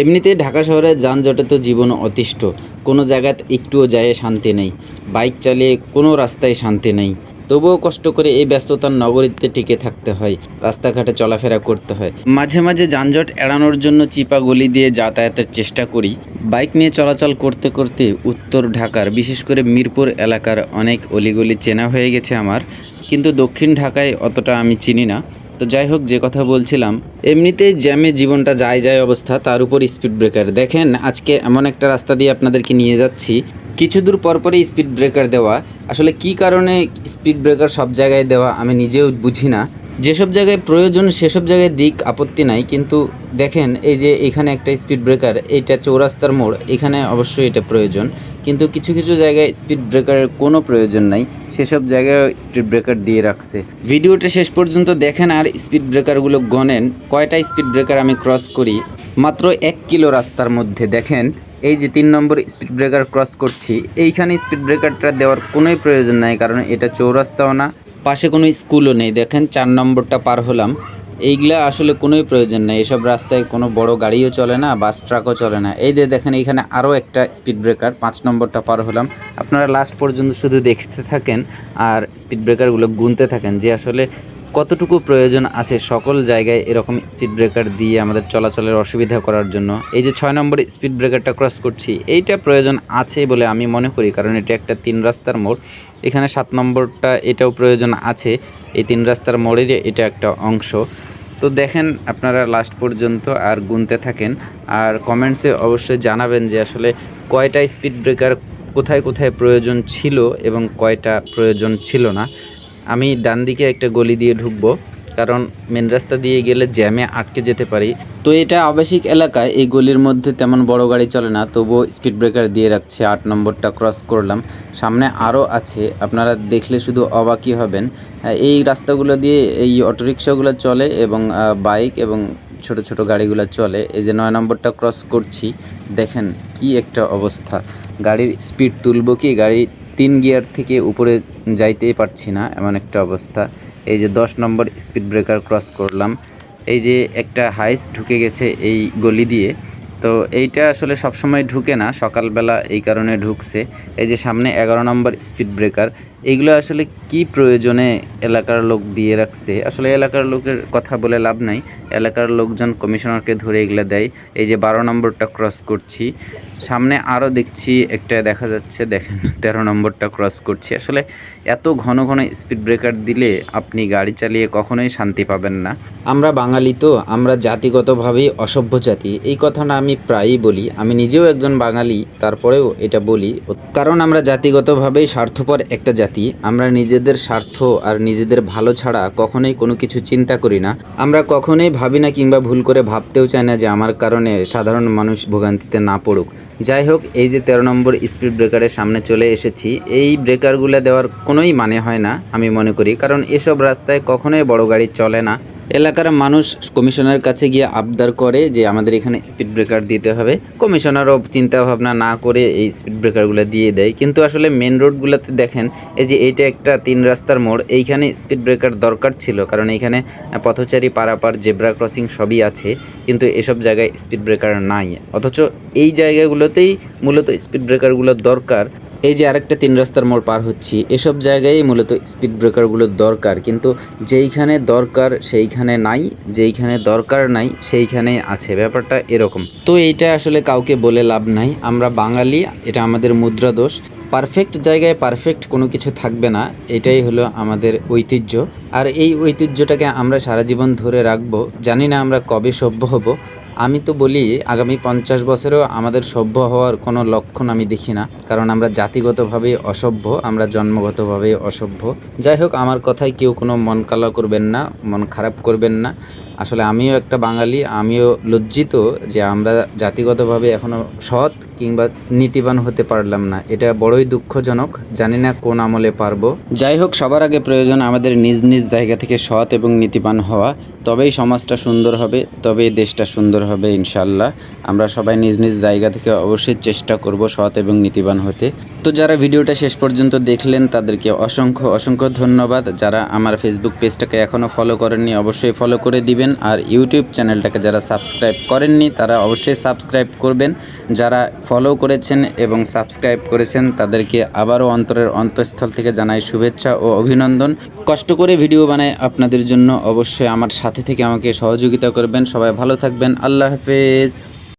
এমনিতেই ঢাকা শহরে যানজটে তো জীবন অতিষ্ঠ। কোনো জায়গায় একটুও যায় শান্তি নেই। বাইক চালিয়ে কোনো রাস্তায় শান্তি নেই। তবুও কষ্ট করে এই ব্যস্ততার নগরীতে টিকে থাকতে হয়, রাস্তাঘাটে চলাফেরা করতে হয়। মাঝে মাঝে যানজট এড়ানোর জন্য চিপা গলি দিয়ে যাতায়াতের চেষ্টা করি। বাইক নিয়ে চলাচল করতে করতে উত্তর ঢাকার, বিশেষ করে মিরপুর এলাকার অনেক অলিগলি চেনা হয়ে গেছে আমার। কিন্তু দক্ষিণ ঢাকায় অতটা আমি চিনি না। তো যাই হোক, যে কথা বলছিলাম এমনিতেই জ্যামে জীবনটা যায় যায় অবস্থা, তার উপর স্পিড ব্রেকার দেখেন, আজকে এমন একটা রাস্তা দিয়ে আপনাদেরকে নিয়ে যাচ্ছি। কিছু দূর পর পরই স্পিড ব্রেকার দেওয়া। আসলে কি কারণে স্পিড ব্রেকার সব জায়গায় দেওয়া আমি নিজেও বুঝি না। যেসব জায়গায় প্রয়োজন, সেসব জায়গায় দিক আপত্তি নাই। কিন্তু দেখেন, এই যে এখানে একটা স্পিড ব্রেকার এইটা চৌরাস্তার মোড়। এখানে অবশ্যই এটা প্রয়োজন। কিন্তু কিছু কিছু জায়গায় স্পিড ব্রেকারের কোনো প্রয়োজন নাই। সেসব জায়গায় স্পিড ব্রেকার দিয়ে রাখছে। ভিডিওটা শেষ পর্যন্ত দেখেন আর স্পিড ব্রেকারগুলো গনেন কয়টা স্পিড ব্রেকার আমি ক্রস করি? মাত্র এক কিলো রাস্তার মধ্যে দেখেন। এই যে তিন নম্বর স্পিড ব্রেকার ক্রস করছি। এইখানে স্পিড ব্রেকারটা দেওয়ার কোনোই প্রয়োজন নাই, কারণ এটা চৌরাস্তাও না। পাশে কোনো স্কুলও নেই। দেখেন চার নম্বরটা পার হলাম। এইগুলা আসলে কোনোই প্রয়োজন নেই। এসব রাস্তায় কোনো বড় গাড়িও চলে না, বাস ট্রাকও চলে না। এই যে দেখেন এখানে আরও একটা স্পিড ব্রেকার পাঁচ নম্বরটা পার হলাম। আপনারা লাস্ট পর্যন্ত শুধু দেখতে থাকেন আর স্পিড ব্রেকারগুলো গুনতে থাকেন যে আসলে কতটুকু প্রয়োজন আছে সকল জায়গায় এরকম স্পিড ব্রেকার দিয়ে আমাদের চলাচলের অসুবিধা করার জন্য। এই যে ছয় নম্বর স্পিড ব্রেকারটা ক্রস করছি, এইটা প্রয়োজন আছে বলে আমি মনে করি, কারণ এটা একটা তিন রাস্তার মোড়। এখানে সাত নম্বরটা এটাও প্রয়োজন আছে। এই তিন রাস্তার মোড়ের এটা একটা অংশ। তো দেখেন আপনারা লাস্ট পর্যন্ত আর গুনতে থাকেন। আর কমেন্টসে অবশ্যই জানাবেন যে আসলে কয়টা স্পিড ব্রেকার কোথায় কোথায় প্রয়োজন ছিল এবং কয়টা প্রয়োজন ছিল না। আমি ডান দিকে একটা গলি দিয়ে ঢুকবো। কারণ মেন রাস্তা দিয়ে গেলে জ্যামে আটকে যেতে পারি। তো এটা আবাসিক এলাকায় এই গলির মধ্যে তেমন বড় গাড়ি চলে না তবুও স্পিড ব্রেকার দিয়ে রাখছে আট নম্বরটা ক্রস করলাম। সামনে আরও আছে আপনারা দেখলে শুধু অবাকই হবেন। আহ, এই রাস্তাগুলো দিয়ে এই অটোরিকশাগুলো চলে এবং বাইক এবং ছোট ছোট গাড়িগুলো চলে। এই যে নয় নম্বরটা ক্রস করছি দেখেন কি একটা অবস্থা। গাড়ির স্পিড তুলব কি? গাড়ি তিন গিয়ার থেকে উপরে যাইতেই পারছি না এমন একটা অবস্থা। এই যে দশ নম্বর স্পিড ব্রেকার ক্রস করলাম। এই যে একটা হাইস ঢুকে গেছে এই গলি দিয়ে। তো এইটা আসলে সবসময় ঢুকে না, সকালবেলা এই কারণে ঢুকছে। এই যে সামনে এগারো নম্বর স্পিড ব্রেকার এইগুলো আসলে কি প্রয়োজনে এলাকার লোক দিয়ে রাখছে? আসলে এলাকার লোকের কথা বলে লাভ নাই। এলাকার লোকজন কমিশনারকে ধরে এগুলো দেয়। এই যে বারো নম্বরটা ক্রস করছি, সামনে আরও দেখছি একটা দেখা যাচ্ছে, দেখেন, তেরো নম্বরটা ক্রস করছি। আসলে এত ঘন ঘন স্পিড ব্রেকার দিলে আপনি গাড়ি চালিয়ে কখনোই শান্তি পাবেন না। আমরা বাঙালি তো, আমরা জাতিগতভাবেই অসভ্য জাতি। এই কথাটা আমি প্রায়ই বলি। আমি নিজেও একজন বাঙালি, তারপরেও এটা বলি। কারণ আমরা জাতিগতভাবেই স্বার্থপর একটা জাতি। আমরা নিজেদের স্বার্থ আর নিজেদের ভালো ছাড়া কখনোই কোনো কিছু চিন্তা করি না। আমরা কখনোই ভাবি না কিংবা ভুল করে ভাবতেও চাই না যে আমার কারণে সাধারণ মানুষ ভোগান্তিতে না পড়ুক। যাই হোক, এই যে তেরো নম্বর স্পিড ব্রেকারের সামনে চলে এসেছি, এই ব্রেকারগুলো দেওয়ার কোনোই মানে হয় না, আমি মনে করি। কারণ এসব রাস্তায় কখনোই বড় গাড়ি চলে না। এলাকার মানুষ কমিশনারের কাছে গিয়ে আবদার করে যে আমাদের এখানে স্পিড ব্রেকার দিতে হবে। কমিশনারও চিন্তা ভাবনা না করে এই স্পিড ব্রেকারগুলো দিয়ে দেয়। কিন্তু আসলে মেন রোডগুলোতে দেখেন, এই যে এইটা একটা তিন রাস্তার মোড়, এইখানে স্পিড ব্রেকার দরকার ছিল। কারণ এইখানে পথচারী পারাপার জেব্রা ক্রসিং সবই আছে। কিন্তু এসব জায়গায় স্পিড ব্রেকার নাই। অথচ এই জায়গাগুলোতেই মূলত স্পিড ব্রেকারগুলো দরকার। এই যে আরেকটা তিন রাস্তার মোড় পার হচ্ছি, এসব জায়গায় মূলত স্পিড ব্রেকারগুলোর দরকার। কিন্তু যেইখানে দরকার সেইখানে নাই, যেইখানে দরকার নাই সেইখানে আছে। ব্যাপারটা এরকম। তো এইটা আসলে কাউকে বলে লাভ নাই। আমরা বাঙালি, এটা আমাদের মুদ্রা দোষ। পারফেক্ট জায়গায় পারফেক্ট কোনো কিছু থাকবে না। এটাই হলো আমাদের ঐতিহ্য। আর এই ঐতিহ্যটাকে আমরা সারা জীবন ধরে রাখব। জানি না আমরা কবে সভ্য হব। আমি তো বলি, আগামী পঞ্চাশ বছরেও আমাদের সভ্য হওয়ার কোনো লক্ষণ আমি দেখি না। কারণ আমরা জাতিগতভাবে অসভ্য, আমরা জন্মগতভাবে অসভ্য। যাই হোক, আমার কথায় কেউ কোনো মন কালা করবেন না, মন খারাপ করবেন না। আসলে আমিও একটা বাঙালি, আমিও লজ্জিত যে আমরা জাতিগতভাবে এখনও সৎ কিংবা নীতিবান হতে পারলাম না। এটা বড়ই দুঃখজনক, জানি না কোন আমলে পারব। যাই হোক, সবার আগে প্রয়োজন আমাদের নিজ নিজ জায়গা থেকে সৎ এবং নীতিবান হওয়া। তবেই সমাজটা সুন্দর হবে, তবেই দেশটা সুন্দর হবে ইনশাল্লাহ আমরা সবাই নিজ নিজ জায়গা থেকে অবশ্যই চেষ্টা করব সৎ এবং নীতিবান হতে। তো যারা ভিডিওটা শেষ পর্যন্ত দেখলেন, তাদেরকে অসংখ্য অসংখ্য ধন্যবাদ। যারা আমার ফেসবুক পেজটাকে এখনও ফলো করেননি, অবশ্যই ফলো করে দিবেন। করবেন আর ইউটিউব চ্যানেলটাকে যারা সাবস্ক্রাইব করেননি, তারা অবশ্যই সাবস্ক্রাইব করবেন। যারা ফলো করেছেন এবং সাবস্ক্রাইব করেছেন, তাদেরকে আবারও অন্তরের অন্তঃস্থল থেকে জানাই শুভেচ্ছা ও অভিনন্দন। কষ্ট করে ভিডিও বানায় আপনাদের জন্য অবশ্যই আমার সাথে থেকে আমাকে সহযোগিতা করবেন। সবাই ভালো থাকবেন। আল্লাহ হাফেজ।